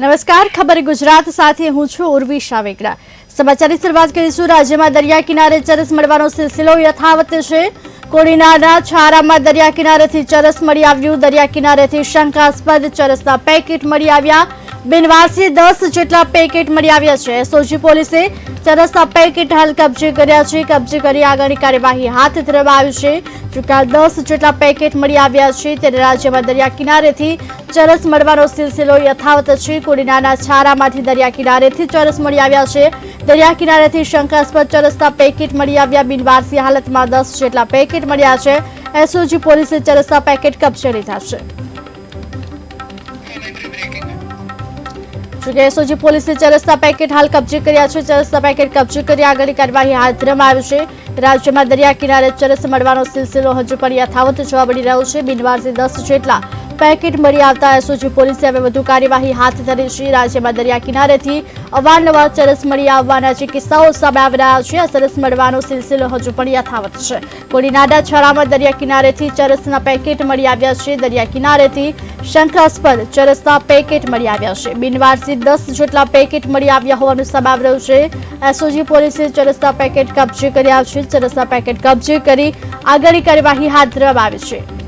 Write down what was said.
નમસ્કાર, ખબર ગુજરાત, સાથે હું છું ઉર્વી શાવેકડા સમાચારની શરૂઆત કરીશું. રાજ્યમાં દરિયા કિનારે ચરસ મળવાનો સિલસિલો યથાવત છે. કોડીનારના છારામાં દરિયા કિનારેથી ચરસ મળી આવ્યું. દરિયા કિનારેથી શંકાસ્પદ ચરસના પેકેટ મળી આવ્યા. બિનવાસી દસ જેટલા પેકેટ મળી આવ્યા છે. એસઓજી પોલીસે ચરસના પેકેટ હાલ કબજે કર્યા છે. કબજે કરી આગળની કાર્યવાહી હાથ ધરવામાં આવી છે. જોકે દસ જેટલા પેકેટ મળી આવ્યા છે ત્યારે રાજ્યમાં દરિયા કિનારેથી ચરસ મળવાનો સિલસિલો યથાવત છે. કોડીનાના છારામાંથી દરિયા કિનારેથી ચરસ મળી આવ્યા છે. દરિયા કિનારેથી શંકાસ્પદ ચરસના પેકેટ મળી આવ્યા. બિનવારસી હાલતમાં દસ જેટલા પેકેટ મળ્યા છે. એસઓજી પોલીસે ચરસના પેકેટ કબજે લીધા છે. જોકે એસઓજી પોલીસે ચરસના પેકેટ હાલ કબજે કર્યા છે. ચરસના પેકેટ કબજે કરી આગળની કાર્યવાહી હાથ ધરવામાં આવી છે. રાજ્યમાં દરિયા કિનારે ચરસ મળવાનો સિલસિલો હજુ પણ યથાવત જોવા મળી રહ્યો છે. બિનવારથી દસ જેટલા પેકેટ મળી આવતા એસઓજી પોલીસે હવે વધુ કાર્યવાહી હાથ ધરી છે. રાજ્યમાં દરિયા કિનારેથી અવારનવાર ચરસ મળી આવવાના જે કિસ્સાઓ સામે આવી રહ્યા છે. આ ચરસ મળવાનો સિલસિલો હજુ પણ યથાવત છે. કોડીનાડા છરામાં દરિયા કિનારેથી ચરસના પેકેટ મળી આવ્યા છે. દરિયા કિનારેથી શંકાસ્પદ ચરસના પેકેટ મળી આવ્યા છે. બિનવારસી દસ જેટલા પેકેટ મળી આવ્યા હોવાનું સામે આવી રહ્યું છે. એસઓજી પોલીસે ચરસના પેકેટ કબજે કર્યા છે. ચરસના પેકેટ કબજે કરી આગળની કાર્યવાહી હાથ ધરવામાં આવી છે.